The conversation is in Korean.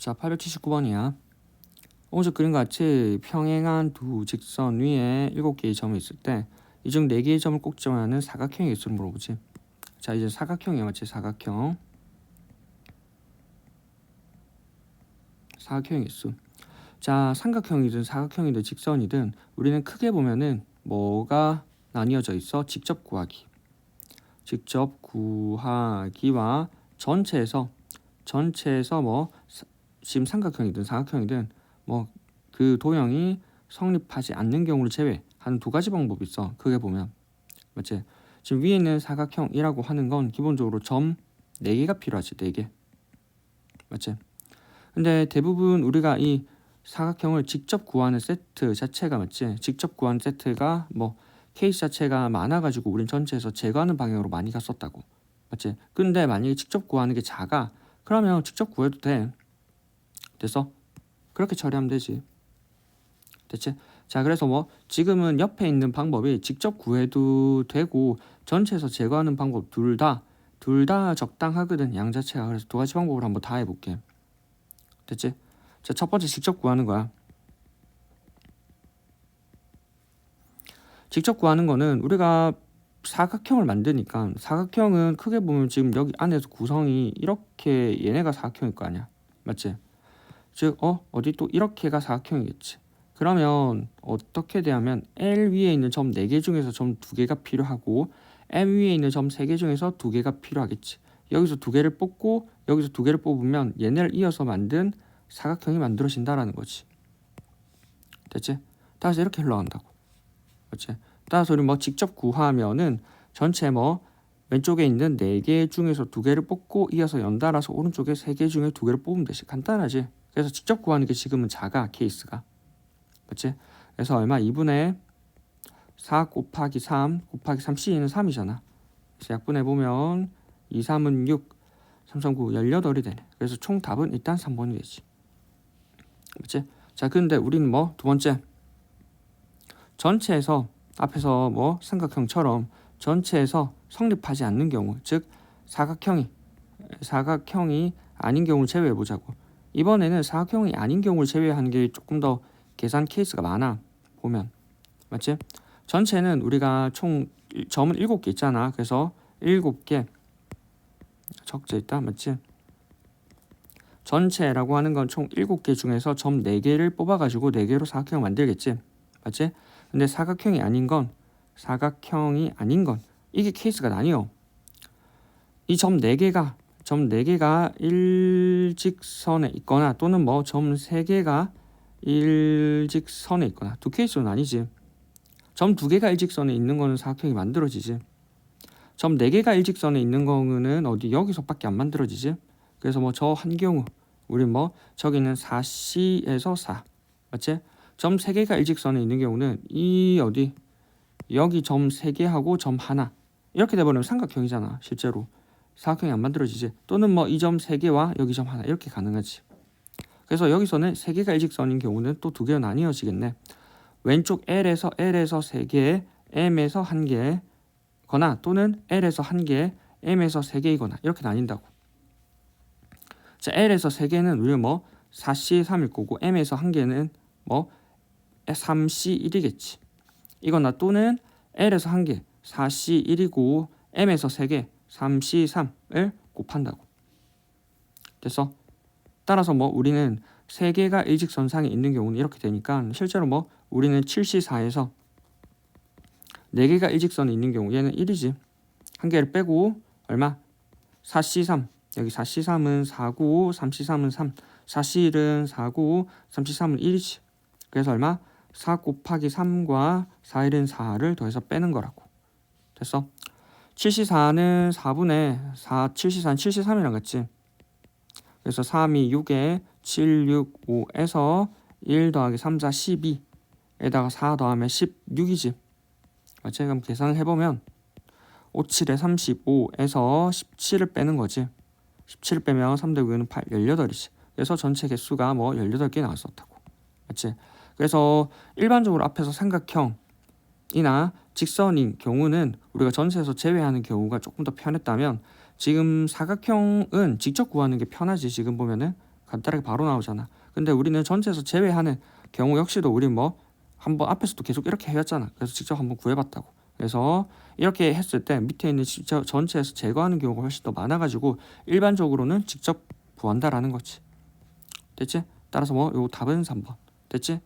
자, 879번이야. 오른쪽 그림과 같이 평행한 두 직선 위에 7개의 점이 있을 때 이 중 4개의 점을 꼭지하는 사각형의 개수를 물어보지. 자, 이제 사각형이야, 맞지? 사각형. 사각형의 개수. 자, 삼각형이든 사각형이든 직선이든 우리는 크게 보면은 뭐가 나뉘어져 있어? 직접 구하기. 직접 구하기와 전체에서 전체에서 뭐 사- 지금 삼각형이든 사각형이든 뭐 그 도형이 성립하지 않는 경우를 제외하는 두 가지 방법이 있어. 크게 보면 맞지? 지금 위에 있는 사각형이라고 하는 건 기본적으로 점 4개가 필요하지. 4개. 맞지? 근데 대부분 우리가 이 사각형을 직접 구하는 세트 자체가 맞지? 직접 구하는 세트가 뭐 케이스 자체가 많아가지고 우린 전체에서 제거하는 방향으로 많이 갔었다고 맞지? 근데 만약에 직접 구하는 게 작아 그러면 직접 구해도 돼 됐어? 그렇게 처리하면 되지 됐지? 자 그래서 뭐 지금은 옆에 있는 방법이 직접 구해도 되고 전체에서 제거하는 방법 둘 다 둘 다 적당하거든 양 자체가 그래서 두 가지 방법을 한번 다 해볼게 됐지? 자 첫 번째 직접 구하는 거야 직접 구하는 거는 우리가 사각형을 만드니까 사각형은 크게 보면 지금 여기 안에서 구성이 이렇게 얘네가 사각형일 거 아니야 맞지? 즉 어 어디 또 이렇게가 사각형이겠지. 그러면 어떻게 되냐면 L 위에 있는 점 4개 중에서 점 2개가 필요하고 M 위에 있는 점 3개 중에서 2개가 필요하겠지. 여기서 2개를 뽑고 여기서 2개를 뽑으면 얘네를 이어서 만든 사각형이 만들어진다라는 거지. 됐지? 따라서 이렇게 흘러간다고. 그렇지? 따라서 우리 뭐 직접 구하면은 전체 뭐 왼쪽에 있는 네개 중에서 두 개를 뽑고 이어서 연달아서 오른쪽에 세개 중에 두 개를 뽑으면 되지. 간단하지 그래서 직접 구하는 게 지금은 작아 케이스가. 그렇지 그래서 얼마? 2분의 4 곱하기 3 곱하기 3 C는 3이잖아. 그래서 약분해 보면 2, 3은 6 3, 3, 9, 18이 되네. 그래서 총 답은 일단 3번이 되지. 그렇지 자 근데 우리는 뭐 두 번째. 전체에서 앞에서 뭐 삼각형처럼 전체에서 성립하지 않는 경우 즉 사각형이 사각형이 아닌 경우를 제외해 보자고 이번에는 사각형이 아닌 경우를 제외하는 게 조금 더 계산 케이스가 많아 보면. 맞지? 전체는 우리가 총 일- 점은 7개 있잖아. 그래서 7개 적재 있다. 맞지? 전체라고 하는 건 총 7개 중에서 점 4개를 뽑아 가지고 4개로 사각형 만들겠지. 맞지? 근데 사각형이 아닌 건 사각형이 아닌 건 이게 케이스가 나뉘어. 이 점 4개가 점 4개가 일직선에 있거나 또는 뭐 점 3개가 일직선에 있거나 두 케이스로 나뉘지. 점 2개가 일직선에 있는 거는 사각형이 만들어지지. 점 4개가 일직선에 있는 거는 어디 여기서밖에 안 만들어지지. 그래서 뭐 저 한 경우 우리 뭐 저기는 4C에서 4 맞지? 점 3개가 일직선에 있는 경우는 이 어디 여기 점 3개하고 점 하나 이렇게 돼버리면 삼각형이잖아 실제로 사각형이 안 만들어지지. 또는 뭐 이점 3개와 여기 점 하나 이렇게 가능하지. 그래서 여기서는 3개가 일직선인 경우는 또 두 개로 나뉘어지겠네. 왼쪽 L에서 L에서 3개 M에서 1개 거나 또는 L에서 1개 M에서 3개이거나 이렇게 나뉜다고. 자 L에서 3개는 우리가 뭐 4C 3일 거고 M에서 1개는 뭐 3C 1이겠지. 이거나 또는 L에서 한 개, 4C 1이고 M에서 세 개, 3C 3을 곱한다고. 됐어? 따라서 뭐 우리는 세 개가 일직선상에 있는 경우는 이렇게 되니까 실제로 뭐 우리는 7C 4에서 네 개가 일직선에 있는 경우 얘는 1이지. 한 개를 빼고 얼마? 4C 3. 여기 4C 3은 4고 3C 3은 3. 4C 1은 4고 3C 3은 1이지. 그래서 얼마? 4 곱하기 3과 4, 1은 4를 더해서 빼는 거라고. 됐어? 7C4는 4분의 4, 7C4는 7C3이랑 같지? 그래서 3이 6에 7, 6, 5에서 1 더하기 3, 4, 12에다가 4 더하면 16이지. 맞지? 그럼 계산을 해보면 5, 7에 35에서 17을 빼는 거지. 17을 빼면 3 더하기 9는 8, 18이지. 그래서 전체 개수가 뭐 18개 나왔었다고. 맞지? 그래서 일반적으로 앞에서 삼각형이나 직선인 경우는 우리가 전체에서 제외하는 경우가 조금 더 편했다면 지금 사각형은 직접 구하는 게 편하지 지금 보면은 간단하게 바로 나오잖아. 근데 우리는 전체에서 제외하는 경우 역시도 우리 뭐 한번 앞에서도 계속 이렇게 해왔잖아. 그래서 직접 한번 구해봤다고. 그래서 이렇게 했을 때 밑에 있는 진짜 전체에서 제거하는 경우가 훨씬 더 많아가지고 일반적으로는 직접 구한다라는 거지. 됐지? 따라서 뭐 요 답은 3번. 됐지?